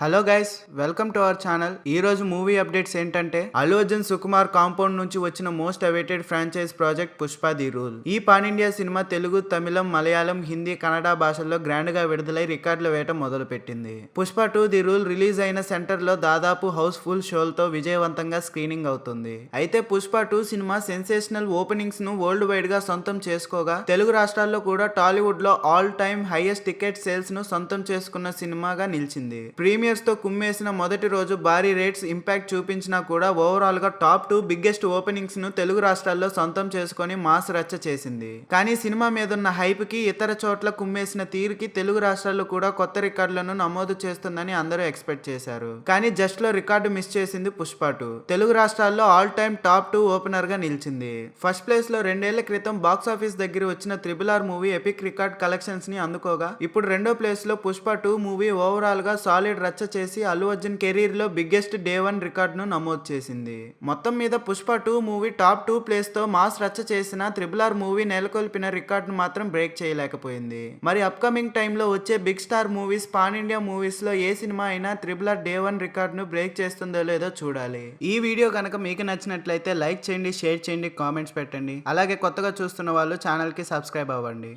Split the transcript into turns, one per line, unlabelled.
Hello guys welcome to our channel. ఈ రోజు movie updates ఏంటంటే అల్లు అర్జున్ సుకుమార్ కాంపౌండ్ నుంచి వచ్చిన most awaited franchise project Pushpa the rule. ఈ పాన్ ఇండియా సినిమా తెలుగు తమిళం మలయాళం హిందీ కన్నడ భాషల్లో గ్రాండ్గా విడుదలై రికార్డుల వేట మొదలు పెట్టింది Pushpa two the rule release అయిన సెంటర్లో దాదాపు హౌస్ ఫుల్ షోలతో విజయవంతంగా స్క్రీనింగ్ అవుతుంది. అయితే పుష్ప టూ సినిమా సెన్సేషనల్ ఓపెనింగ్స్ను వరల్డ్ వైడ్గా సొంతం చేసుకోగా తెలుగు రాష్ట్రాల్లో కూడా టాలీవుడ్లో ఆల్ టైమ్ హైయెస్ట్ టికెట్ సేల్స్ను సొంతం చేసుకున్న సినిమాగా నిలిచింది. ప్రీమియర్ తో కుమ్మేసిన మొదటి రోజు భారీ రేట్స్ ఇంపాక్ట్ చూపించినా కూడా ఓవరాల్గా టాప్ టూ బిగ్గెస్ట్ ఓపెనింగ్స్ను తెలుగు రాష్ట్రాల్లో సొంతం చేసుకొని మాస్ రచ్చ చేసింది. కానీ సినిమా మీదున్న హైప్కి ఇతర చోట్ల కుమ్మేసిన తీరుకి తెలుగు రాష్ట్రాల్లో కూడా కొత్త రికార్డులను నమోదు చేస్తుందని అందరూ ఎక్స్పెక్ట్ చేశారు. కానీ జస్ట్లో రికార్డు మిస్ చేసింది పుష్ప టూ. తెలుగు రాష్ట్రాల్లో ఆల్ టైమ్ టాప్ టూ ఓపెనర్గా నిలిచింది. ఫస్ట్ ప్లేస్లో రెండేళ్ళ క్రితం బాక్స్ ఆఫీస్ దగ్గర వచ్చిన triple R movie epic record కలెక్షన్స్ని అందుకోగా ఇప్పుడు రెండో ప్లేస్లో పుష్ప టూ మూవీ ఓవరాల్గా సాలిడ్ రచ్చ చేసి అల్లు అర్జున్ కెరీర్లో బిగ్గెస్ట్ డే వన్ రికార్డ్ను నమోదు చేసింది. మొత్తం మీద Pushpa two movie top two ప్లేస్తో mass రచ్చ చేసిన త్రిబుల్ ఆర్ మూవీ నెలకొల్పిన రికార్డును మాత్రం బ్రేక్ చేయలేకపోయింది. మరి అప్కమింగ్ టైంలో వచ్చే big star movies pan India మూవీస్లో ఏ సినిమా అయినా త్రిబుల్ ఆర్ డే వన్ రికార్డును బ్రేక్ చేస్తుందో లేదో చూడాలి. ఈ వీడియో కనుక మీకు నచ్చినట్లయితే లైక్ చేయండి షేర్ చేయండి కామెంట్స్ పెట్టండి. అలాగే కొత్తగా చూస్తున్న వాళ్ళు ఛానల్కి సబ్స్క్రైబ్ అవ్వండి.